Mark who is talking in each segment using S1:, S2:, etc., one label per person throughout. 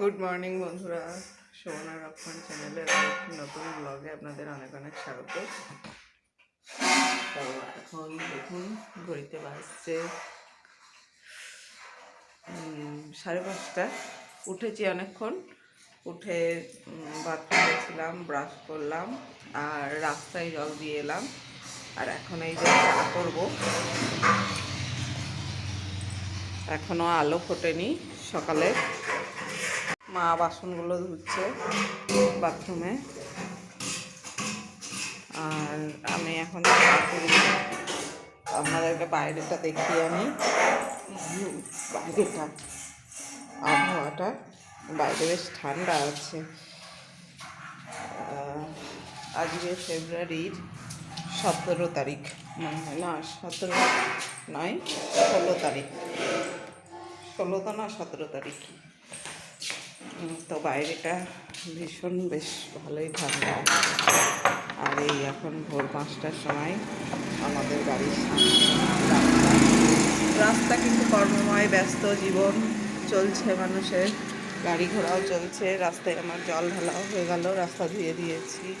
S1: Good morning বন্ধুরা। সোমনা রক্ষণ চ্যানেলের নতুন ব্লগে আপনাদের অনেক অনেক স্বাগত। তো এখন দেখুন, ঘড়িতে বাজছে সাড়ে পাঁচটা। উঠেছি অনেকক্ষণ। উঠে বাথরুম গেছিলাম ব্রাশ করলাম, আর রাস্তায় জল দিয়ে এলাম। আর এখন এই যে চা করব। এখনও আলো ফোটেনি সকালে। মা বাসনগুলো ধুচ্ছে বাথরুমে। আর আমি এখন আপনাদেরকে বাইরেটা দেখিয়ে আমি বাইরেটা, আবহাওয়াটা। বাইরে বেশ ঠান্ডা আছে। আজকে ফেব্রুয়ারির সতেরো তারিখ। না, সতেরো নয়, ষোলো তারিখ। ষোলো তো না, সতেরো তারিখ। তো বাইরেটা ভীষণ বেশ ভালোই ঠান্ডা। আর এই এখন ভোর পাঁচটার সময় আমাদের বাড়ির রাস্তা। কিন্তু কর্মময়, ব্যস্ত জীবন চলছে মানুষের। গাড়ি ঘোড়াও চলছে, রাস্তায় আমার জল ঢালাও হয়ে গেল, রাস্তা ধুয়ে দিয়েছি।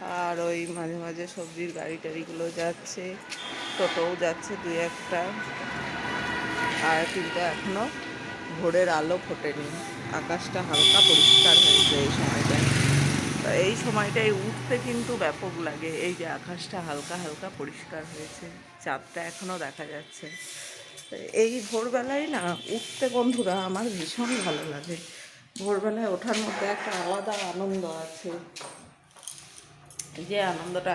S1: আর ওই মাঝে মাঝে সবজির গাড়ি টাড়িগুলো যাচ্ছে, টোটোও যাচ্ছে দু একটা। আর কিন্তু এখনও ভোরের আলো ফোটেনি। আকাশটা হালকা পরিষ্কার হয়েছে এই সময়টায়। তা এই সময়টায় উঠতে কিন্তু ব্যাপক লাগে। এই যে আকাশটা হালকা হালকা পরিষ্কার হয়েছে, চাঁদটা এখনও দেখা যাচ্ছে। এই ভোরবেলায় না উঠতে বন্ধুরা আমার ভীষণ ভালো লাগে। ভোরবেলায় ওঠার মধ্যে একটা আলাদা আনন্দ আছে। যে আনন্দটা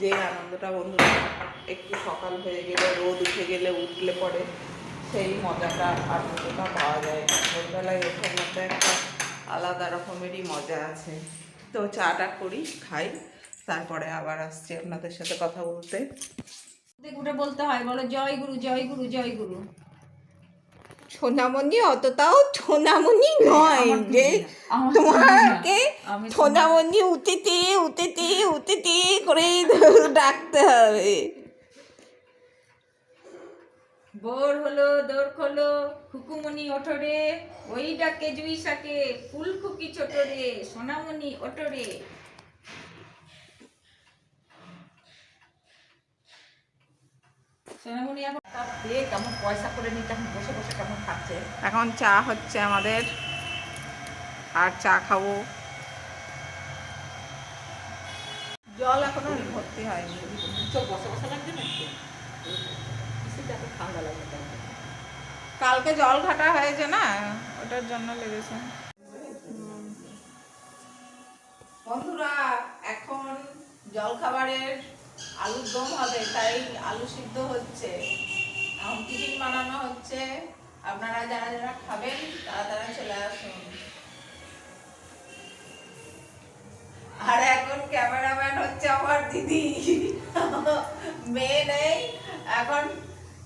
S1: যে আনন্দটা বন্ধুরা, একটু সকাল হয়ে গেলে, রোদ উঠে গেলে উঠলে পরে সেই মজাটা আনন্দটা পাওয়া যায়? ভোরবেলায় ওঠার একটা আলাদা রকমেরই মজা আছে। তো চাটা করি খাই তারপরে আবার আসছি আপনাদের সাথে কথা বলতে।
S2: বলতে হয় বলো জয় গুরু জয় গুরু জয় গুরু।
S3: সোনামণি অতটাও সোনামণি নয় যে তোমাকে সোনামণি উঠেতে উঠেতে উঠেতে করে ডাকতে হবে।
S2: বোর হলো দৌড় খোলো খুকুমণি ওঠরে ওই ডাকে জুই শাকে ফুল খুকি ছোট রে সোনামণি ওঠরে। সোনামণি এখন কেমন পয়সা করে নিতে এখন বসে বসে কেমন খাচ্ছে?
S1: এখন চা হচ্ছে আমাদের আর চা খাব। জল এখনও ভর্তি হয়নি।
S2: বসে বসে লাগছে না কিছুটা ঠান্ডা তাই।
S1: কালকে জল ঘাটা হয়েছে না ওটার জন্য লেগেছে। বন্ধুরা এখন জল খাবারের আলুর দম হবে তাই আলু সিদ্ধ হচ্ছে। এখন টিফিন বানানো হচ্ছে। আপনারা যারা যারা খাবেন তারা তারা চলে আসুন। আর এখন ক্যামেরাম্যান হচ্ছে আমার দিদি। মেয়ে নেই এখন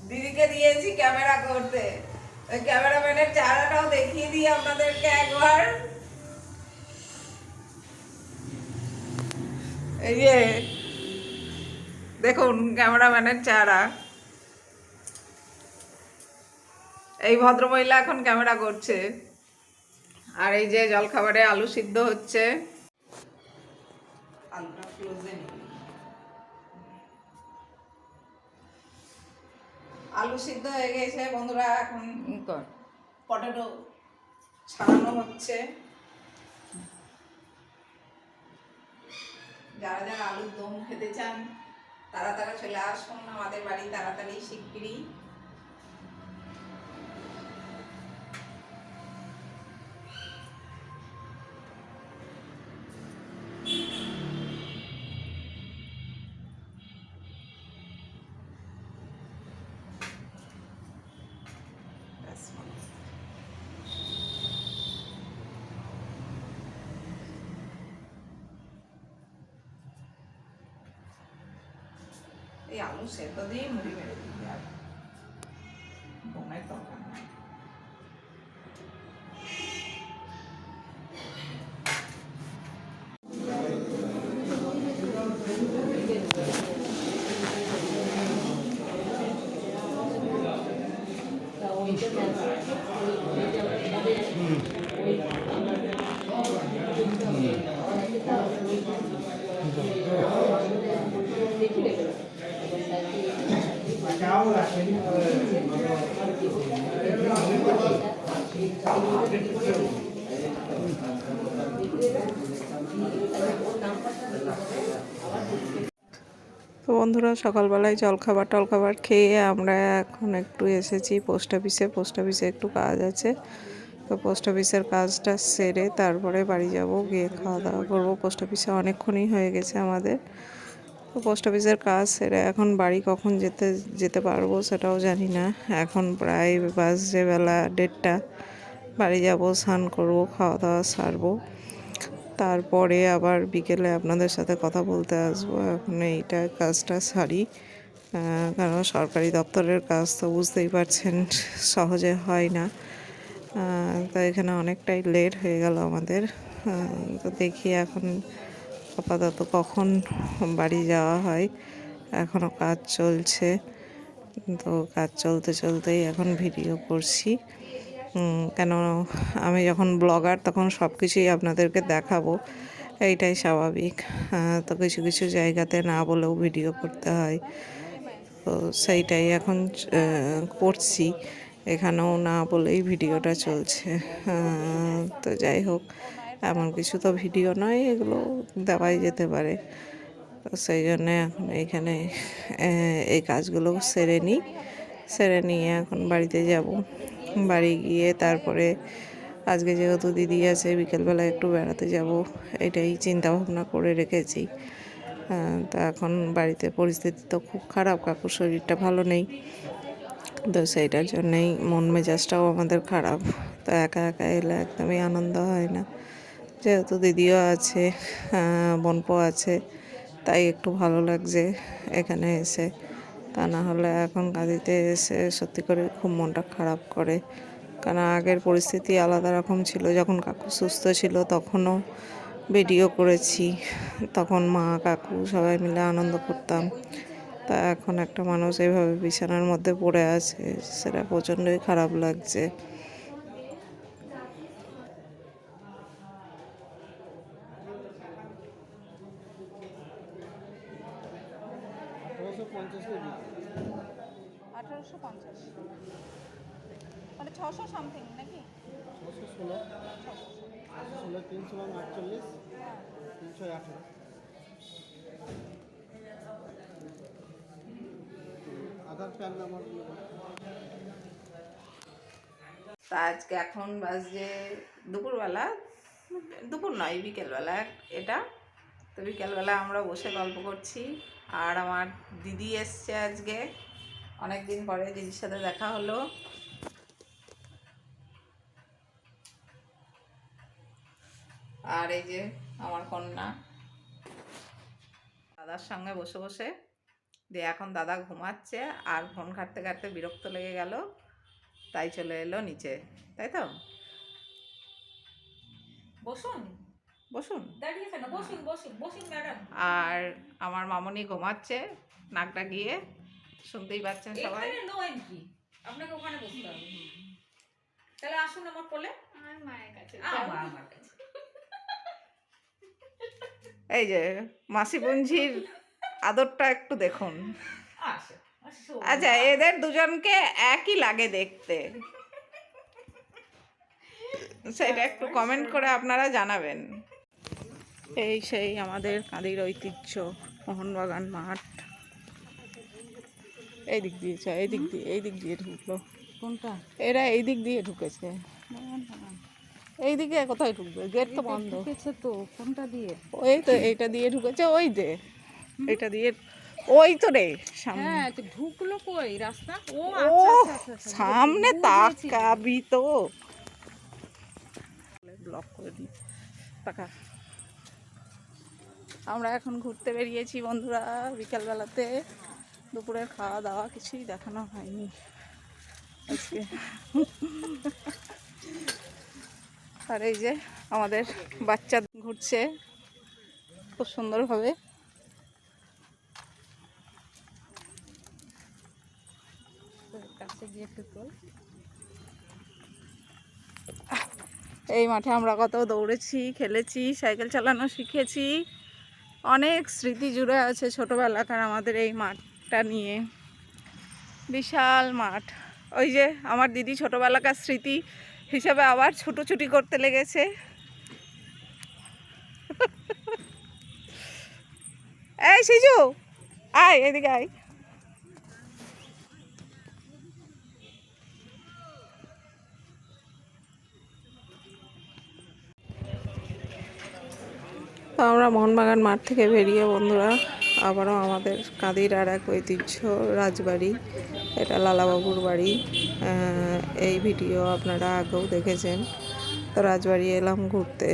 S1: দিদিকে দিয়েছি ক্যামেরা করতে। ওই ক্যামেরাম্যানের চারাটাও দেখিয়ে দিই আপনাদেরকে একবার। এই যে, দেখুন ক্যামেরাম্যানের চারা এই ভদ্রমহিলা এখন ক্যামেরা করছে। আর এই যে জলখাবারে আলু সিদ্ধ হচ্ছে। আলুটা ফ্রোজেন আলু সিদ্ধ হয়ে গেছে বন্ধুরা এখন পটেটো ছাড়ানো হচ্ছে। যারা যারা আলুর দম খেতে চান তারা তারা চলে আসুন আমাদের বাড়ি তাড়াতাড়ি শিগগিরই। এই আলু সেদ্ধ দিয়ে মুড়ি তো বন্ধুরা, সকালবেলায় জলখাবার টলখাবার খেয়ে আমরা এখন একটু এসেছি পোস্ট অফিসে। পোস্ট অফিসে একটু কাজ আছে। তো পোস্ট অফিসের কাজটা সেরে তারপরে বাড়ি যাব, গিয়ে খাওয়া দাওয়া করব। পোস্ট অফিসে অনেকক্ষণই হয়ে গেছে আমাদের। তো পোস্ট অফিসের কাজ সেরে এখন বাড়ি কখন যেতে যেতে পারব সেটাও জানি না। এখন প্রায় বাজছে বেলা দেড়টা। বাড়ি যাব, স্নান করব, খাওয়া দাওয়া সারবো। তারপরে আবার বিকেলে আপনাদের সাথে কথা বলতে আসব। এখন এইটা কাজটা সারি। কারণ সরকারি দপ্তরের কাজ তো বুঝতেই পারছেন, সহজে হয় না। তো এখানে অনেকটাই লেট হয়ে গেল আমাদের। তো দেখি এখন আপাতত কখন বাড়ি যাওয়া হয়। এখনও কাজ চলছে। তো কাজ চলতে চলতেই এখন ভিডিও করছি। কেন আমি যখন ব্লগার তখন সব কিছুই আপনাদেরকে দেখাবো। এইটাই স্বাভাবিক। তো কিছু কিছু জায়গাতে না বলেও ভিডিও করতে হয়। তো সেইটাই এখন করছি। এখানেও না বলেই ভিডিওটা চলছে। তো যাই হোক, এমন কিছু তো ভিডিও নয়, এগুলো দেওয়াই যেতে পারে। তো সেই জন্যে এখন এইখানে এই কাজগুলো সেরে নিই। সেরে নিয়ে এখন বাড়িতে যাব। বাড়ি গিয়ে তারপরে আজকে যেহেতু দিদি আছে, বিকেলবেলা একটু বেড়াতে যাব, এটাই চিন্তা ভাবনা করে রেখেছি। তা এখন বাড়িতে পরিস্থিতি তো খুব খারাপ, কাকুর শরীরটা ভালো নেই। তো সেইটার জন্যেই মন মেজাজটাও আমাদের খারাপ। তো একা একা এলে একদমই আনন্দ হয় না। যেহেতু দিদিও আছে বোনপো আছে, তাই একটু ভালো লাগছে এখানে এসে। তা না হলে এখন কাঁদিতে এসে সত্যি করে খুব মনটা খারাপ করে। কারণ আগের পরিস্থিতি আলাদা রকম ছিল। যখন কাকু সুস্থ ছিল তখনও ভিডিও করেছি। তখন মা, কাকু সবাই মিলে আনন্দ করতাম। তা এখন একটা মানুষ এভাবে বিছানার মধ্যে পড়ে আছে, সেটা প্রচণ্ডই খারাপ লাগছে।
S4: ষোলো তিনশো আটচল্লিশ, তিনশো আঠেরো আধার প্যান নাম্বার
S1: তা আজকে এখন বাজে দুপুরবেলা, দুপুর নয়, বিকেলবেলা। এটা তো বিকেলবেলা আমরা বসে গল্প করছি, আর আমার দিদি এসছে আজকে। অনেক দিন পরে দিদির সাথে দেখা হলো। আর এই যে আমার কন্যা। দাদার সঙ্গে বসে বসে দিয়ে এখন দাদা ঘুমাচ্ছে আর ফোন ঘাটতে ঘাটতে বিরক্ত লেগে গেল তাই চলে এলো নিচে তাই তো?
S2: বসুন।
S1: বসুন।
S2: বসুন বসুন বসুন ম্যাডাম।
S1: আর আমার মামনি ঘুমাচ্ছে নাকটা গিয়ে শুনতেই পাচ্ছেন সবাই।
S2: নো এন্ট্রি আপনাকে ওখানে বসতে হবে। তাহলে আসুন আমার কোলে।
S3: আমার মায়ের কাছে।
S2: আমার আমার কাছে।
S1: এই যে মাসি বঞ্ঝির আদরটা একটু দেখুন। আচ্ছা এদের দুজনকে একই লাগে দেখতে। সেটা একটু কমেন্ট করে আপনারা জানাবেন। এই সেই আমাদের কাঁদির ঐতিহ্য মোহনবাগান মাঠ। এই দিক দিয়ে চা এই দিক দিয়ে এই দিক দিয়ে ঢুকলো।
S3: কোনটা?
S1: এরা এই দিক দিয়ে ঢুকেছে। এই দিকে কোথায় ঢুকবে? গেট তো বন্ধ।
S3: ঢুকেছে তো কোনটা দিয়ে?
S1: ওই তো এইটা দিয়ে ঢুকেছে ওই দে এইটা দিয়ে ওই তো রে সামনে।
S3: হ্যাঁ তো ঢুকলো কই? রাস্তা? ও আচ্ছা আচ্ছা আচ্ছা, আচ্ছা
S1: সামনে। তাকাবি তো। ব্লক করে দিই। টাকা। আমরা এখন ঘুরতে বেরিয়েছি বন্ধুরা বিকালবেলাতে। দুপুরের খাওয়া দাওয়া কিছুই দেখানো হয়নি। আজকে। আর এই যে আমাদের বাচ্চা ঘুরছে খুব সুন্দরভাবে।
S5: এই মাঠে আমরা কত দৌড়েছি, খেলেছি, সাইকেল চালানো শিখেছি। অনেক স্মৃতি জুড়ে আছে ছোটোবেলাকার আমাদের এই মাঠটা নিয়ে। বিশাল মাঠ। ওই যে আমার দিদি ছোটোবেলাকার স্মৃতি হিসাবে আবার ছুটোছুটি করতে লেগেছে। এই সিজু, আয়, এদিকে আয়।
S1: তো আমরা মোহনবাগান মাঠ থেকে বেরিয়ে বন্ধুরা, আবারও আমাদের কাঁদির আর এক ঐতিহ্য রাজবাড়ি। এটা লালাবাবুর বাড়ি। এই ভিডিও আপনারা আগেও দেখেছেন। তো রাজবাড়ি এলাম ঘুরতে।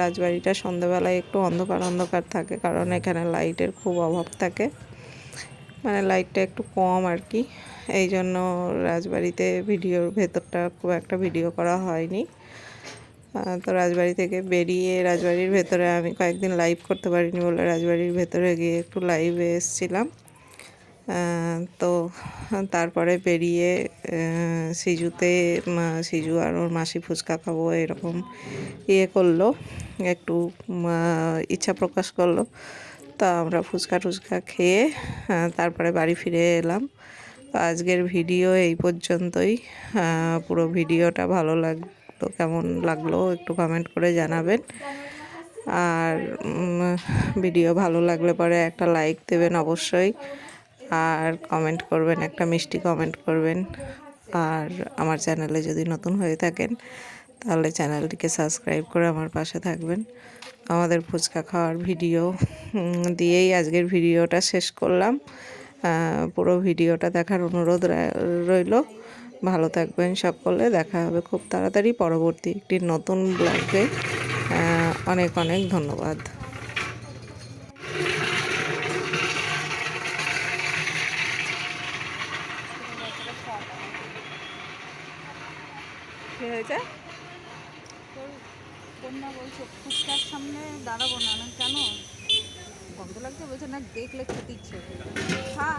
S1: রাজবাড়িটা সন্ধ্যেবেলায় একটু অন্ধকার অন্ধকার থাকে কারণ এখানে লাইটের খুব অভাব থাকে। মানে লাইটটা একটু কম আর কি। এই জন্য রাজবাড়িতে ভিডিওর ভেতরটা খুব একটা ভিডিও করা হয়নি। তো রাজবাড়ি থেকে বেরিয়ে রাজবাড়ির ভেতরে আমি কয়েকদিন লাইভ করতে পারিনি বলে রাজবাড়ির ভেতরে গিয়ে একটু লাইভে এসেছিলাম। তো তারপরে বেরিয়ে সিজুতে সিজু আর ওর মাসি ফুচকা খাব এরকম ইয়ে করল, একটু ইচ্ছা প্রকাশ করল। তা আমরা ফুচকা টুচকা খেয়ে তারপরে বাড়ি ফিরে এলাম। তো আজকের ভিডিও এই পর্যন্তই। পুরো ভিডিওটা ভালো লাগল, কেমন লাগল একটু কমেন্ট করে জানাবেন। আর ভিডিও ভালো লাগলে পরে একটা লাইক দেবেন অবশ্যই। আর কমেন্ট করবেন, একটা মিষ্টি কমেন্ট করবেন। আর আমার চ্যানেলে যদি নতুন হয়ে থাকেন, তাহলে চ্যানেলটিকে সাবস্ক্রাইব করে আমার পাশে থাকবেন। আমাদের ফুচকা খাওয়ার ভিডিও দিয়েই আজকের ভিডিওটা শেষ করলাম। পুরো ভিডিওটা দেখার অনুরোধ রইল। ভালো থাকবেন সকলে, দেখা হবে খুব তাড়াতাড়ি। পরবর্তী একটি নতুন ব্লগে অনেক অনেক ধন্যবাদ।
S5: হয়েছে
S3: কন্যা বলছে, ফুচকার সামনে দাঁড়াবো না কেন গন্ধ লাগছে, বলছে, না, দেখলে খেতে ইচ্ছে। খা